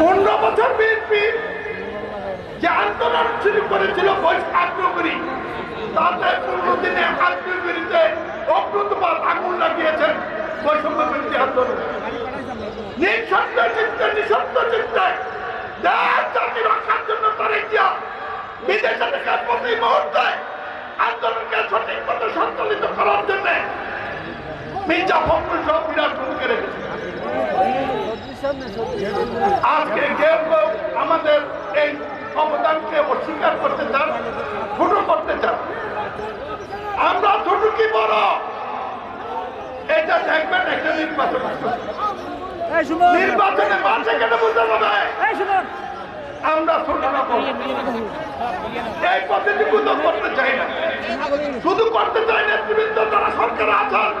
পনেরো বছর বিএনপি যে আন্দোলন শুরু করেছিল আগ্রহী তাতে পনেরো দিনে আগ্রহীতে অগ্রতপাত আগুন লাগিয়েছেন বৈষম্য বিরোধী আন্দোলন। নিঃশব্দ চিন্তা নিঃশব্দ চিন্তায় দেশ জাতি রক্ষার জন্য তার ইচ্ছা। বিদেশে থেকে প্রতি মুহূর্তে সঠিক মতো সঞ্চালিত করার জন্য মির্জা ফখরুল সহ বিরাট ভূমিকা রেখেছে। আজকে কেউ কেউ আমাদের এই অবদানকে অস্বীকার করতে চান ছোট করতে চান। আমরা ছোট কি বড়। এটা দেখবেন একটা নির্বাচন নির্বাচনে মাঠে কেন বুঝতে শুনুন আমরা ছোট না এই পদ্ধতি তো করতে চাই না। শুধু করতে চাই নেতৃবৃন্দ তারা সরকারে আছেন।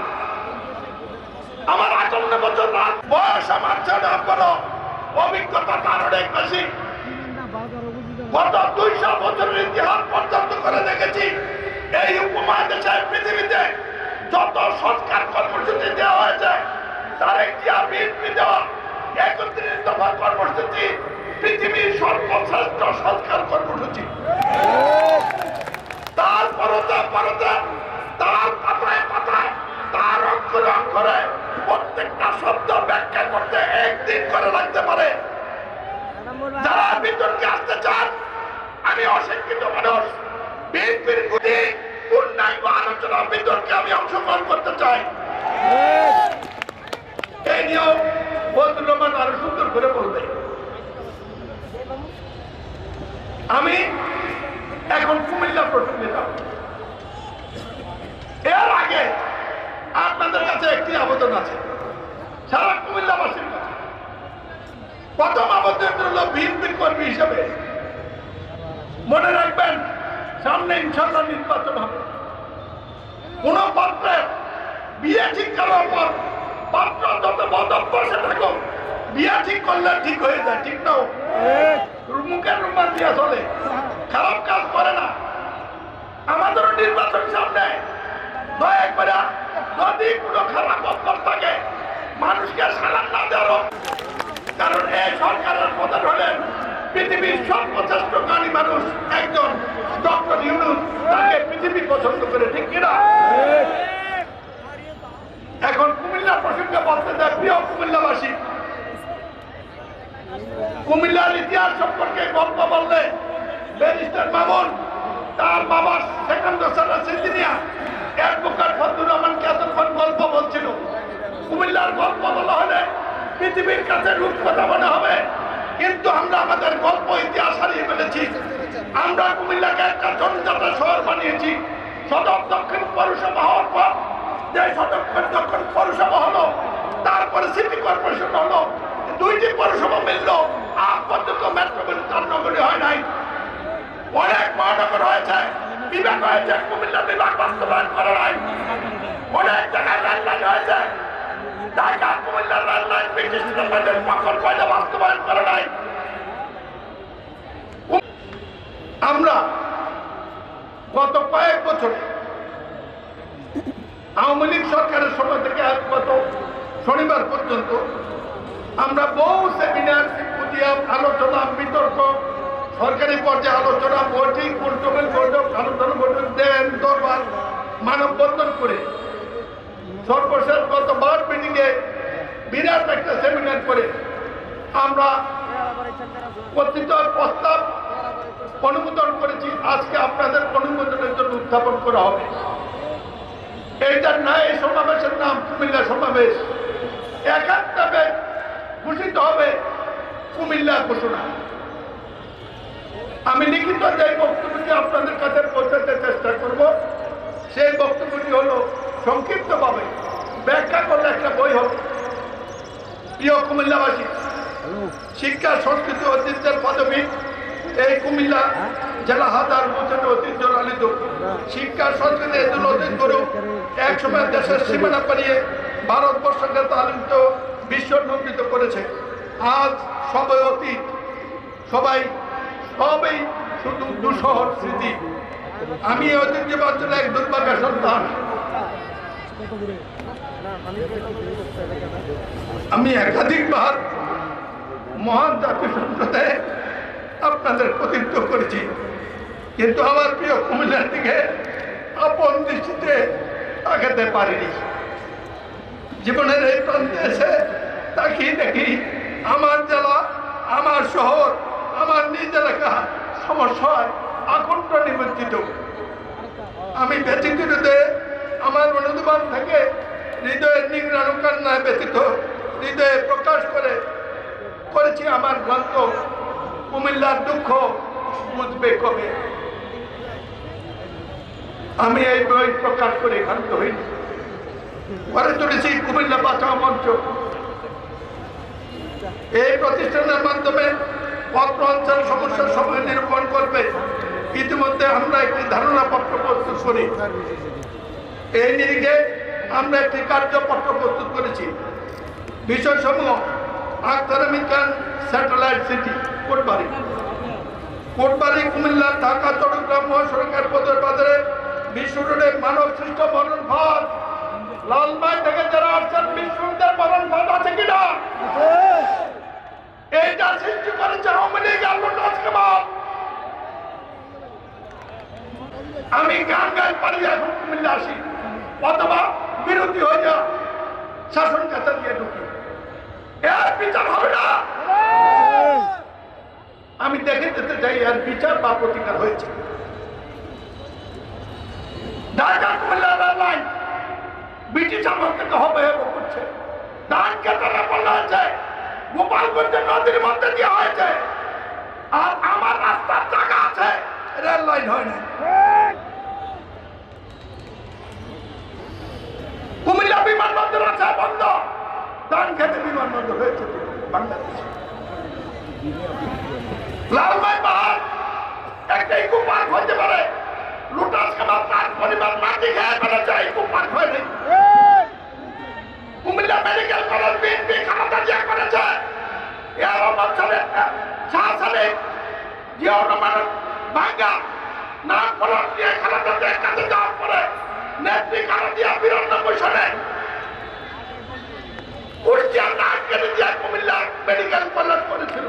আমার আটান্ন বছর বয়স আমার ছেলে অভিজ্ঞতা তার অনেক বেশি গত দুইশো বছরের ইতিহাস পর্যন্ত করে দেখেছি এই উপমহাদেশের পৃথিবীতে যত সংস্কার কর্মসূচি দেওয়া হয়েছে তার একটি দেওয়া একত্রিশ দফা কর্মসূচি পৃথিবীর সর্বশ্রেষ্ঠ সংস্কার কর্মসূচি। তার পরতে পরতে তার পাতায় পাতায় তার অক্ষরে অক্ষরে প্রত্যেকটা শব্দ ব্যাখ্যা করতে একদিন করে লাগতে পারে। যারা বিতর্কে আসতে চান, আমি অশিক্ষিত মানুষ, বিএনপির গুলি পূর্ণাঙ্গ আলোচনা বিতর্কে আমি অংশগ্রহণ করতে চাই। এই নিয়েও বদরুল রহমান আরও সুন্দর করে বলবে। আমি এখন কুমিল্লা প্রসঙ্গে যাব। এর আগে আপনাদের কাছে একটি আবেদন আছে। সারা কুমিল্লাবাসীর কাছে প্রথম আবেদন হলো কর্মী হিসেবে মনে রাখবেন, সামনে ইনশাল্লাহ নির্বাচন হবে। কোন পাত্রের বিয়ে ঠিক করার পর পাত্র যত বদভ্যাসে থাকো বিয়ে ঠিক করলে ঠিক হয়ে যায়, ঠিক নাও মুখের রুমাল দিয়া চলে। খারাপ কাজ করে না। আমাদেরও নির্বাচন সামনে। দয়া করে যদি কোনো খারাপ অভ্যাস থাকে মানুষকে সালাম না দেওয়ার কারণ এই সরকারের প্রধান হলেন পৃথিবীর সর্বশ্রেষ্ঠ জ্ঞানী মানুষ, একজন ডক্টর ইউনুস। তাকে পৃথিবী পছন্দ করে, ঠিক কিনা? এখন কুমিল্লা প্রসঙ্গে বলতে চাই প্রিয় কুমিল্লাবাসী, কুমিল্লার ইতিহাস সম্পর্কে গল্প বললে ব্যারিস্টার মামুন, তার বাবা সেকেন্ড সারা সিদ্দিনিয়া অ্যাডভোকেট ফজলুর রহমানকে এতক্ষণ গল্প বলছিল কুমিল্লার গল্প বলা হলে পৃথিবীর কাছে রূপকথা মনে হবে। কিন্তু আমরা আমাদের গল্প, ইতিহাস হারিয়ে ফেলেছি। আমরা কুমিল্লাকে একটা জনজাতা শহর বানিয়েছি। সদর দক্ষিণ পৌরসভা হওয়ার পর যে সদক্ষিণ দক্ষিণ পৌরসভা হলো, তারপরে সিটি কর্পোরেশন হলো, দুইটি পৌরসভা মিলল আজ পর্যন্ত মেট্রোপলিটন নগরী হয় নাই। অনেক মহানগর হয়েছে, বিভাগ হয়েছে, কুমিল্লা বিভাগ বাস্তবায়ন করা নাই। অনেক জায়গায় লাইন হয়েছে আমরা গত কয়েক বছর আওয়ামী লীগ সরকারের সময় থেকে গত শনিবার পর্যন্ত আমরা বহু সেমিনার, সিম্পোজিয়াম, আলোচনা, বিতর্ক, সরকারি পর্যায়ে আলোচনা, বৈঠক বৈঠক, আলোচনা বৈঠক, দেন, দরবার, মানববন্ধন করে সর্বশেষ গত বার মিটিংয়ে বিরাট একটা সেমিনার করে আমরা কথিত প্রস্তাব অনুমোদন করেছি। আজকে আপনাদের অনুমোদনের জন্য উত্থাপন করা হবে। এইটার না এই সমাবেশের নাম কুমিল্লা সমাবেশ। একাত্তবে ঘোষিত হবে কুমিল্লা ঘোষণা। আমি লিখিত যে বক্তব্যটি আপনাদের কাছে পৌঁছাতে চেষ্টা করব, সেই বক্তব্যটি হলো সংক্ষিপ্তভাবে ব্যাখ্যা করলে একটা বই হবে প্রিয় কুমিল্লাবাসী, শিক্ষা, সংস্কৃতি, ঐতিহ্যের পদবী এই কুমিল্লা জেলা হাজার বছরের ঐতিহ্য লালিত শিক্ষা, সংস্কৃতি এদের অতীত এক সময় দেশের সীমানা পাড়িয়ে ভারতবর্ষকে তালিত বিশ্ব নন্দিত করেছে। আজ সবাই অতীত। সবাই সবই শুধু দুশহর স্মৃতি। আমি এই ঐতিহ্যবাঞ্চলে এক দুর্ভাগ্য সন্তান। আমি একাধিকবার মহান জাতি সম্প্রদায়ে আপনাদের প্রতিনিধিত্ব করেছি। কিন্তু আমার প্রিয় কুমিল্লার দিকে আপন দৃষ্টিতে তাকাতে পারিনি। জীবনের এই প্রান্তে এসে তাকিয়ে দেখি আমার জেলা, আমার শহর, আমার নিজ এলাকা সমস্যায় আকণ্ঠ নিমজ্জিত আমি ব্যতীত আমার অনুদান থেকে হৃদয়ের কান্নায় ব্যতীত হৃদয়ে প্রকাশ করে করেছি আমার গ্রন্থ। কুমিল্লার দুঃখ বুঝবে কবে? আমি এই বই প্রকাশ করে ক্ষান্ত হইনি। গড়ে তুলেছি কুমিল্লা বাঁচাও মঞ্চ। এই প্রতিষ্ঠানের মাধ্যমে পত্র অঞ্চল সমস্যার সময় নিরূপণ করবে। ইতিমধ্যে আমরা একটি ধারণা পত্র প্রস্তুত করি। এই নিরিখে আমরা একটি কার্যপত্র প্রস্তুত করেছি। বিষয়সমূহ আখতার বিজ্ঞান স্যাটেলাইট সিটি, কোটবাড়ি। কোটবাড়ি, কুমিল্লা, ঢাকা, চট্টগ্রাম মহাসড়কের পদের বাজারে বিশ্ব রোডে মানব সৃষ্ট মরণ ভাত লালমাই থেকে যারা আসছেন বিশ্বদের মরণ ভাত আছে কিনা? এইটা সৃষ্টি করেছে আওয়ামী লীগ আমি গান গান পালিয়ে এখন কুমিল্লা আসি। অথবা বিরোধী হয়ে যা শাসন কাছা দিয়ে ঢুকি। এর বিচার হবে না। আমি দেখে যেতে চাই এর বিচার বা প্রতিকার হয়েছে। হয়েছে। আর আমার রাস্তার জায়গা আছে। রেল লাইন হয় না পরিবার মাটি খেয়ে ফেলা যায় খুব পাঠ হয়নি কুমিল্লা মেডিকেল কলেজ বিএনপি ক্ষমতা যা করেছে এর অবচলে শাহ সালে জিয়াউর রহমানের ভাঙ্গা নাম ফলন দিয়ে ক্ষমতা যা কাছে যাওয়ার পরে নেত্রী কারণিয়া বিরানব্বই সালে কুষ্টিয়া নাক কেটে দিয়া কুমিল্লা মেডিকেল কলেজ করেছিল।